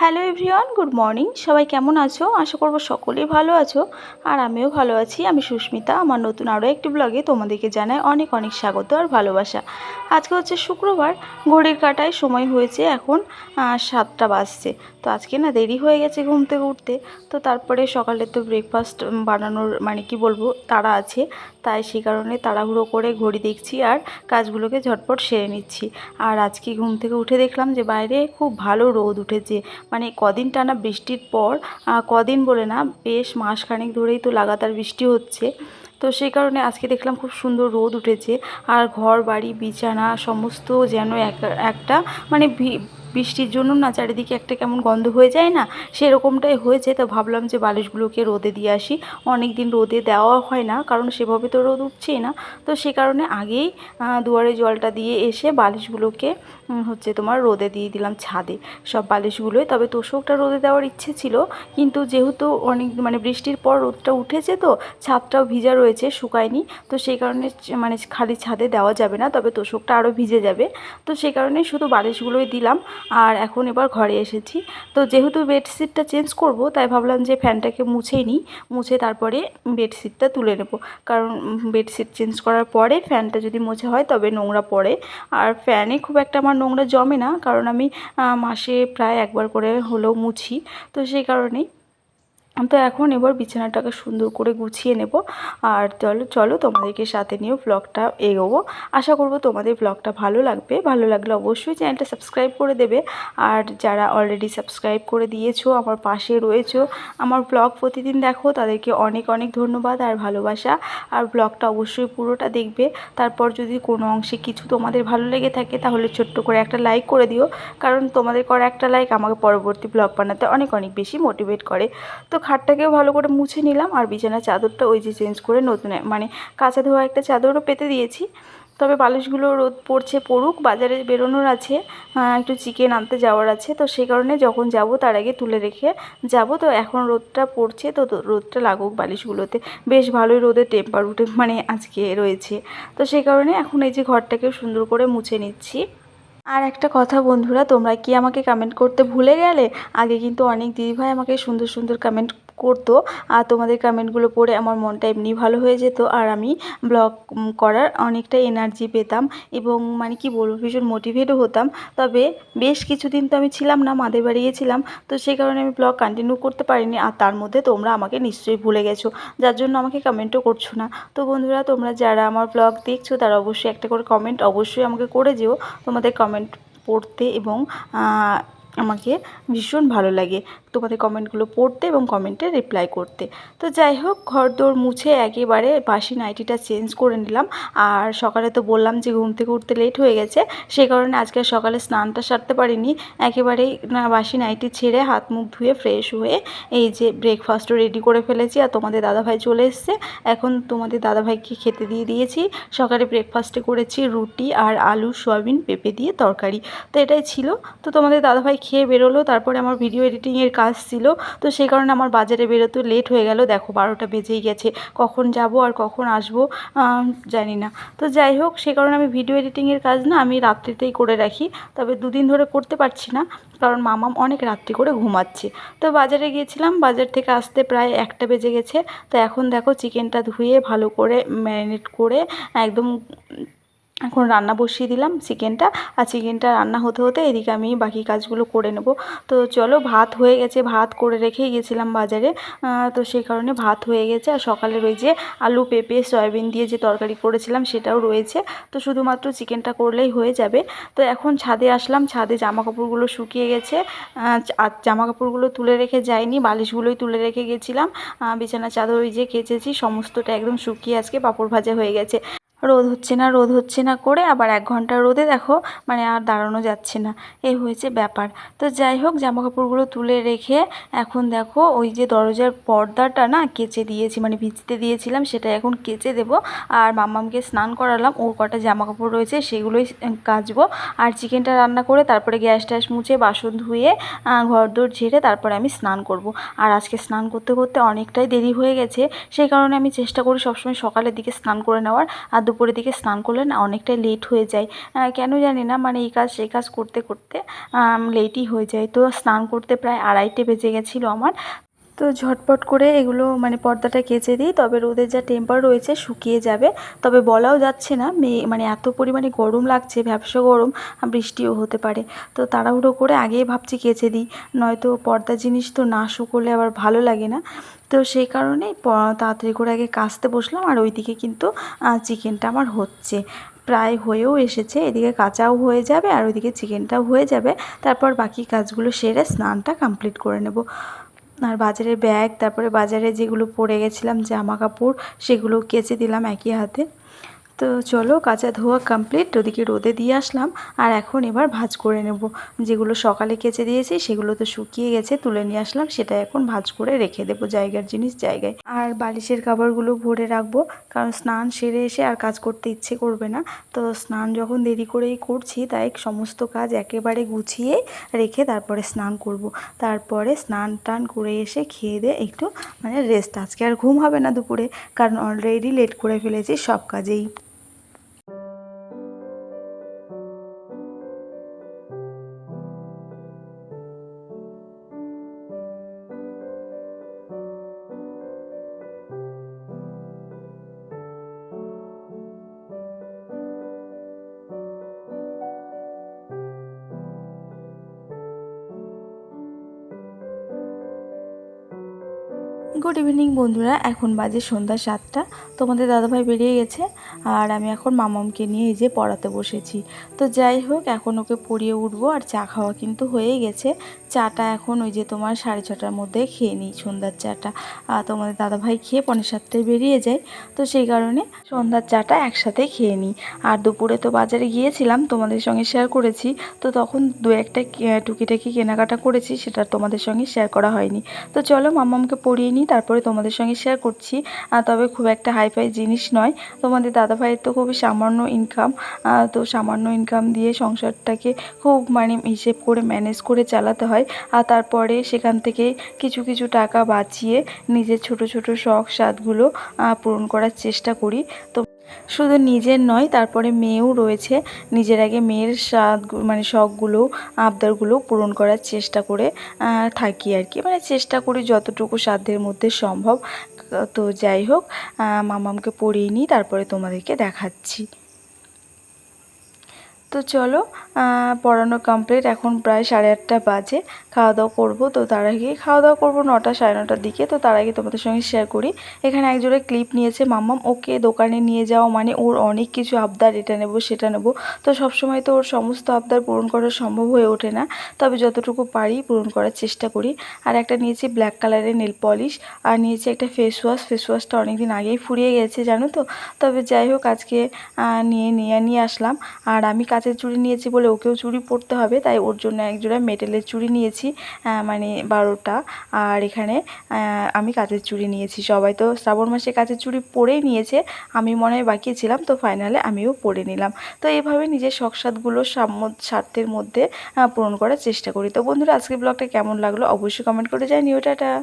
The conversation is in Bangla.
Hello everyone, good morning. সবাই কেমন আছো? আশা করব সকলেই ভালো আছো। আর আমিও ভালো আছি। আমি সুস্মিতা। আমার নতুন আরও একটি ব্লগে তোমাদেরকে জানাই অনেক অনেক স্বাগত আর ভালোবাসা। আজকে হচ্ছে শুক্রবার। ঘড়ির কাটায় সময় হয়েছে এখন সাতটা বাজছে। তো আজকে না দেরি হয়ে গেছে ঘুম থেকে উঠতে। তো তারপরে সকালে তো ব্রেকফাস্ট বানানোর মানে কি বলব, তারা আছে। তাই সেই কারণে তাড়াহুড়ো করে ঘড়ি দেখছি আর কাজগুলোকে ঝটপট সেরে নিচ্ছি। আর আজকে ঘুম থেকে উঠে দেখলাম যে বাইরে খুব ভালো রোদ উঠেছে। মানে কদিন টানা বৃষ্টির পর কদিন বলে না, বেশ মাসখানেক ধরেই তো লাগাতার বৃষ্টি হচ্ছে। তো সেই কারণে আজকে দেখলাম খুব সুন্দর রোদ উঠেছে। আর ঘর বাড়ি বিছানা, সমস্ত যেন এক, একটা মানে বৃষ্টির জন্য না চারিদিকে একটা কেমন গন্ধ হয়ে যায় না? সেরকমটাই হয়েছে, তো ভাবলাম যে বালিশগুলোকে রোদে দিয়ে আসি। অনেক দিন রোদে দেওয়া হয় না, কারণ সেভাবে তো রোদ উঠছেই না। তো সে কারণে আগেই দুয়ারে জলটা দিয়ে এসে বালিশগুলোকে হচ্ছে তোমার রোদে দিয়ে দিলাম ছাদে। সব বালিশগুলোই, তবে তোষকটা রোদে দেওয়ার ইচ্ছে ছিল, কিন্তু যেহেতু অনেক মানে বৃষ্টির পর রোদটা উঠেছে তো, ছাদটাও ভিজা রয়েছে, শুকায়নি। তো সেই কারণে মানে খালি ছাদে দেওয়া যাবে না, তবে তোষকটা আরও ভিজে যাবে। তো সেই কারণে শুধু বালিশগুলোই দিলাম। আর এখন এবার ঘরে এসেছি। তো যেহেতু বেডশিটটা চেঞ্জ করব, তাই ভাবলাম যে ফ্যানটাকে মুছেই নিই, মুছে তারপরে বেডশিটটা তুলে নেব। কারণ বেডশিট চেঞ্জ করার পরে ফ্যানটা যদি মুছে হয়, তবে নোংরা পড়ে। আর ফ্যানে খুব একটা আমার নোংরা জমে না, কারণ আমি মাসে প্রায় একবার করে হলেও মুছি। তো সেই কারণেই তো এখন এবার বিছানাটাকে সুন্দর করে গুছিয়ে নেব। আর চলো চলো তোমাদেরকে সাথে নিয়েও ব্লগটা এগোবো। আশা করব তোমাদের ব্লগটা ভালো লাগবে। ভালো লাগলে অবশ্যই চ্যানেলটা সাবস্ক্রাইব করে দেবে। আর যারা অলরেডি সাবস্ক্রাইব করে দিয়েছ, আমার পাশে রয়েছো, আমার ব্লগ প্রতিদিন দেখো, তাদেরকে অনেক অনেক ধন্যবাদ আর ভালোবাসা। আর ব্লগটা অবশ্যই পুরোটা দেখবে। তারপর যদি কোনো অংশে কিছু তোমাদের ভালো লেগে থাকে, তাহলে ছোট্ট করে একটা লাইক করে দিও। কারণ তোমাদের করা একটা লাইক আমাকে পরবর্তী ব্লগ বানাতে অনেক অনেক বেশি মোটিভেট করে। তো খাটটাকেও ভালো করে মুছে নিলাম আর বিছানার চাদরটা ওই যে চেঞ্জ করে নতুন মানে কাঁচা ধোয়া একটা চাদরও পেতে দিয়েছি। তবে বালিশগুলো রোদ পড়ছে পড়ুক, বাজারে বেরোনোর আছে একটু চিকেন আনতে যাওয়ার আছে। তো সেই কারণে যখন যাব তার আগে তুলে রেখে যাব। তো এখন রোদটা পড়ছে, তো রোদটা লাগুক বালিশগুলোতে। বেশ ভালোই রোদের টেম্পার উঠে মানে আজকে রয়েছে। তো সেই কারণে এখন এই যে ঘরটাকে সুন্দর করে মুছে নিচ্ছি। আর একটা কথা বন্ধুরা, তোমরা কি আমাকে কমেন্ট করতে ভুলে গেলে? আগে কিন্তু অনেক দিদিভাই আমাকে সুন্দর সুন্দর কমেন্ট করতো। আর তোমাদের কমেন্টগুলো পড়ে আমার মনটা এমনি ভালো হয়ে যেত। আর আমি ব্লগ করার অনেকটা এনার্জি পেতাম এবং মানে কি বলব, ভীষণ মোটিভেটও হতাম। তবে বেশ কিছুদিন তো আমি ছিলাম না, মাদের বাড়ি গেছিলাম তো সেই কারণে আমি ব্লগ কন্টিনিউ করতে পারিনি। আর তার মধ্যে তোমরা আমাকে নিশ্চয়ই ভুলে গেছো। যার জন্য আমাকে কমেন্টও করছ না। তো বন্ধুরা, তোমরা যারা আমার ব্লগ দেখছ, তারা অবশ্যই একটা করে কমেন্ট অবশ্যই আমাকে করে যেও। তোমাদের কমেন্ট পড়তে এবং আমাকে ভীষণ ভালো লাগে। তোমাদের কমেন্টগুলো পড়তে এবং কমেন্টে রিপ্লাই করতে। তো যাই হোক ঘর দৌড় মুছে একেবারে বাসি নাইটিটা চেঞ্জ করে নিলাম। আর সকালে তো বললাম যে ঘুম থেকে উঠতে লেট হয়ে গেছে। সেই কারণে আজকে সকালে স্নানটা সারতে পারিনি। একেবারেই না, বাসি নাইটি ছেড়ে হাত মুখ ধুয়ে ফ্রেশ হয়ে এই যে ব্রেকফাস্টও রেডি করে ফেলেছি। আর তোমাদের দাদাভাই চলে এসছে। এখন তোমাদের দাদাভাইকে খেতে দিয়ে দিয়েছি। সকালে ব্রেকফাস্টে করেছি রুটি আর আলু, সয়াবিন, পেঁপে দিয়ে তরকারি। তো এটাই ছিল। তো তোমাদের দাদাভাই খেয়ে বেরোলো। তারপরে আমার ভিডিও এডিটিংয়ের কাজ ছিল তো সেই কারণে আমার বাজারে বেরোতে লেট হয়ে গেল। দেখো বারোটা বেজেই গেছে। কখন যাব আর কখন আসব জানি না। তো যাই হোক, সে কারণে আমি ভিডিও এডিটিংয়ের কাজ না আমি রাত্রিতেই করে রাখি। তবে দুদিন ধরে করতে পারছি না, কারণ মামাম অনেক রাত্রি করে ঘুমাচ্ছে। তো বাজারে গিয়েছিলাম, বাজার থেকে আসতে প্রায় একটা বেজে গেছে। তো এখন দেখো চিকেনটা ধুয়ে ভালো করে ম্যারিনেট করে একদম এখন রান্না বসিয়ে দিলাম চিকেনটা, আর চিকেনটা রান্না হতে হতে এদিকে আমি বাকি কাজগুলো করে নেব। তো চলো ভাত হয়ে গেছে, ভাত করে রেখেই গেছিলাম বাজারে। তো সেই কারণে ভাত হয়ে গেছে, আর সকালে ওই যে আলু, পেঁপে, সয়াবিন দিয়ে যে তরকারি করেছিলাম সেটাও রয়েছে। তো শুধুমাত্র চিকেনটা করলেই হয়ে যাবে। তো এখন ছাদে আসলাম, ছাদে জামা কাপড়গুলো শুকিয়ে গেছে। আর জামা কাপড়গুলো তুলে রেখে যাইনি, বালিশগুলোই তুলে রেখে গেছিলাম। বিছানা চাদর ওই যে কেচেছি, সমস্তটা একদম শুকিয়ে আজকে পাঁপড় ভাজা হয়ে গেছে। রোদ হচ্ছে না, রোদ হচ্ছে না করে আবার এক ঘণ্টা রোদে দেখো মানে আর দাঁড়ানো যাচ্ছে না। এই হয়েছে ব্যাপার। তো যাই হোক জামা কাপড়গুলো তুলে রেখে এখন দেখো ওই যে দরজার পর্দাটা না কেচে দিয়েছি মানে ভিজতে দিয়েছিলাম সেটা এখন কেচে দেব। আর মাম্মামকে স্নান করালাম, ওর কটা জামা কাপড় রয়েছে সেগুলোই কাচবো। আর চিকেনটা রান্না করে তারপরে গ্যাস ট্যাস মুছে বাসন ধুয়ে ঘর দোর ঝেড়ে তারপরে আমি স্নান করব। আর আজকে স্নান করতে করতে অনেকটাই দেরি হয়ে গেছে, সেই কারণে আমি চেষ্টা করি সবসময় সকালের দিকে স্নান করে নেওয়ার। আর দুপুরের দিকে স্নান করলে না অনেকটাই লেট হয়ে যায়। কেন জানি না মানে এই কাজ সেই কাজ করতে করতে লেটই হয়ে যায়। তো স্নান করতে প্রায় আড়াইটে বেজে গেছিল আমার। তো ঝটপট করে এগুলো মানে পর্দাটা কেচে দিই। তবে রোদের যা টেম্পার রয়েছে শুকিয়ে যাবে। তবে বলাও যাচ্ছে না মেয়ে মানে এত পরিমাণে গরম লাগছে ভ্যাবসা গরম বৃষ্টিও হতে পারে। তো তাড়াহুড়ো করে আগেই ভাবছি কেচে দিই। নয়তো পর্দা জিনিস তো না শুকোলে আবার ভালো লাগে না। তো সেই কারণেই প- তাড়াতাড়ি করে আগে কাচতে বসলাম, আর ওইদিকে কিন্তু চিকেনটা আমার হচ্ছে। প্রায় হয়েও এসেছে, এদিকে কাঁচাও হয়ে যাবে, আর ওইদিকে চিকেনটাও হয়ে যাবে। তারপর বাকি কাজগুলো সেরে স্নানটা কমপ্লিট করে নেব। আর বাজারের ব্যাগ তারপরে বাজারে যেগুলো পরে গেছিলাম জামা কাপড়, সেগুলো কেচে দিলাম একই হাতে। তো চলো কাঁচা ধোয়া কমপ্লিট ওদিকে রোদে দিয়ে আসলাম। আর এখন এবার ভাজ করে নেব। যেগুলো সকালে কেচে দিয়েছি, সেগুলো তো শুকিয়ে গেছে, তুলে নিয়ে আসলাম। সেটা এখন ভাজ করে রেখে দেবো জায়গার জিনিস জায়গায়। আর বালিশের খাবারগুলো ভরে রাখব, কারণ স্নান সেরে এসে আর কাজ করতে ইচ্ছে করবে না। তো স্নান যখন দেরি করেই করছি, তাই সমস্ত কাজ একেবারে গুছিয়ে রেখে তারপরে স্নান করব। তারপরে স্নান টান করে এসে খেয়ে দিয়ে একটু মানে রেস্ট আজকে আর ঘুম হবে না দুপুরে, কারণ অলরেডি লেট করে ফেলেছি, সব কাজেই গুড ইভিনিং বন্ধুরা, এখন বাজে সন্ধ্যা সাতটা। তোমাদের দাদাভাই বেরিয়ে গেছে, আর আমি এখন মামামকে নিয়ে এই যে পড়াতে বসেছি। তো যাই হোক, এখন ওকে পড়িয়ে উঠবো, আর চা খাওয়া কিন্তু হয়েই গেছে। চাটা এখন ওই যে তোমার সাড়ে ছটার মধ্যে খেয়ে নিই সন্ধ্যার চাটা। আর তোমাদের দাদাভাই খেয়ে পনেরো সাতটায় বেরিয়ে যায়, তো সেই কারণে সন্ধ্যার চাটা একসাথে খেয়ে নিই। আর দুপুরে তো বাজারে গিয়েছিলাম, তোমাদের সঙ্গে শেয়ার করেছি, তো তখন দু একটা টুকিটাকি কেনাকাটা করেছি, সেটা তোমাদের সঙ্গে শেয়ার করা হয়নি। তো চলো মামামকে পড়িয়ে নিই তারপরে তোমাদের সঙ্গে শেয়ার করছি। তবে খুব একটা হাইফাই জিনিস নয়। তোমাদের দাদাভাইয়ের তো খুবই সামান্য ইনকাম তো সামান্য ইনকাম দিয়ে সংসারটাকে খুব মানে হিসেব করে ম্যানেজ করে চালাতে হয়। আর তারপরে সেখান থেকে কিছু কিছু টাকা বাঁচিয়ে নিজের ছোট ছোট শখ স্বাদগুলো পূরণ করার চেষ্টা করি। তো শুধু নিজের নয়, তারপরে মেয়েও রয়েছে। নিজের আগে মেয়ের স্বাদ মানে শখগুলো, আবদারগুলো পূরণ করার চেষ্টা করে থাকি আর কি। মানে চেষ্টা করি যতটুকু সাধ্যের মধ্যে সম্ভব। তো যাই হোক মামামকে পড়িয়ে নিই, তারপরে তোমাদেরকে দেখাচ্ছি। তো চলো পড়ানো কমপ্লিট এখন প্রায় সাড়ে আটটা বাজে। খাওয়া দাওয়া করব, তো তার আগে খাওয়া দাওয়া করব নটা সাড়ে নটার দিকে, তো তার আগে তোমাদের সঙ্গে শেয়ার করি। এখানে একজোড়া ক্লিপ নিয়েছে, মাম্মাম, ওকে দোকানে নিয়ে যাওয়া মানে ওর অনেক কিছু আবদার, এটা নেব, সেটা নেব। তো সবসময় তো ওর সমস্ত আবদার পূরণ করা সম্ভব হয়ে ওঠে না। তবে যতটুকু পারি পূরণ করার চেষ্টা করি। আর একটা নিয়েছি ব্ল্যাক কালারের নেল পলিশ আর নিয়েছি একটা ফেস ওয়াশ ফেস ওয়াশটা অনেকদিন আগেই ফুরিয়ে গেছে, জানো তো? তবে যাই হোক, আজকে নিয়ে নিয়ে নিয়ে আসলাম। আর আমি কাচের চুড়ি নিয়েছি বলে ওকেও চুড়ি পরতে হবে, তাই ওর জন্য একজোড়া মেটেলের চুড়ি নিয়েছি মানে বারোটা। আর এখানে আমি কাঁচের চুড়ি নিয়েছি। সবাই তো শ্রাবণ মাসে কাঁচের চুড়ি পরেই নিয়েছে, আমি মনে হয় বাকি ছিলাম, তো ফাইনালে আমিও পরে নিলাম। তো এইভাবে নিজের শখ সাধগুলো সাম্য- স্বার্থের মধ্যে পূরণ করার চেষ্টা করি। তো বন্ধুরা আজকে ব্লগটা কেমন লাগল? অবশ্যই কমেন্ট করে জানিও। টাটা!